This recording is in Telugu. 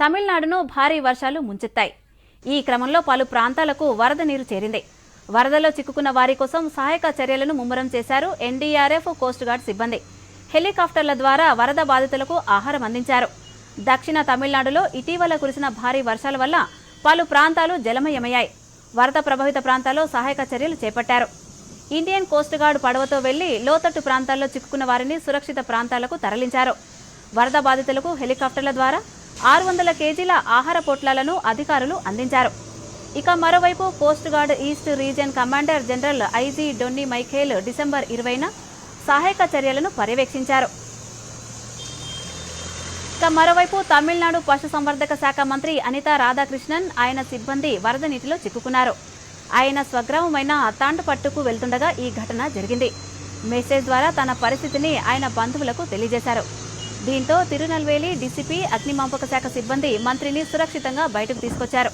తమిళనాడును భారీ వర్షాలు ముంచెత్తాయి. ఈ క్రమంలో పలు ప్రాంతాలకు వరద నీరు చేరింది. వరదలో చిక్కుకున్న వారి కోసం సహాయక చర్యలను ముమ్మరం చేశారు ఎన్డీఆర్ఎఫ్ కోస్ట్ గార్డ్ సిబ్బంది. హెలికాప్టర్ల ద్వారా వరద బాధితులకు ఆహారం అందించారు. దక్షిణ తమిళనాడులో ఇటీవల కురిసిన భారీ వర్షాల వల్ల పలు ప్రాంతాలు జలమయమయ్యాయి. వరద ప్రభావిత ప్రాంతాల్లో సహాయక చర్యలు చేపట్టారు. ఇండియన్ కోస్ట్ గార్డ్ పడవతో వెళ్ళి లోతట్టు ప్రాంతాల్లో చిక్కుకున్న వారిని సురక్షిత ప్రాంతాలకు తరలించారు. వరద బాధితులకు హెలికాప్టర్ల ద్వారా ఆరు వందల కేజీల ఆహార పొట్లాలను అధికారులు అందించారు. ఇక మరోవైపు coast guard east region commander general IG Donny Michael December ఇరవైన సహాయక చర్యలను పర్యవేక్షించారు. ఇక మరోవైపు తమిళనాడు పశుసంవర్ధక శాఖ మంత్రి అనితా రాధాకృష్ణన్ ఆయన సిబ్బంది వరద నీటిలో చిక్కుకున్నారు. ఆయన స్వగ్రామమైన తాండపట్టుకు వెళ్తుండగా ఈ ఘటన జరిగింది. మెసేజ్ ద్వారా తన పరిస్థితిని ఆయన బంధువులకు తెలియజేశారు. దీంతో తిరునల్వేలి డీసీపీ అగ్నిమాపక శాఖ సిబ్బంది మంత్రిని సురక్షితంగా బయటకు తీసుకొచ్చారు.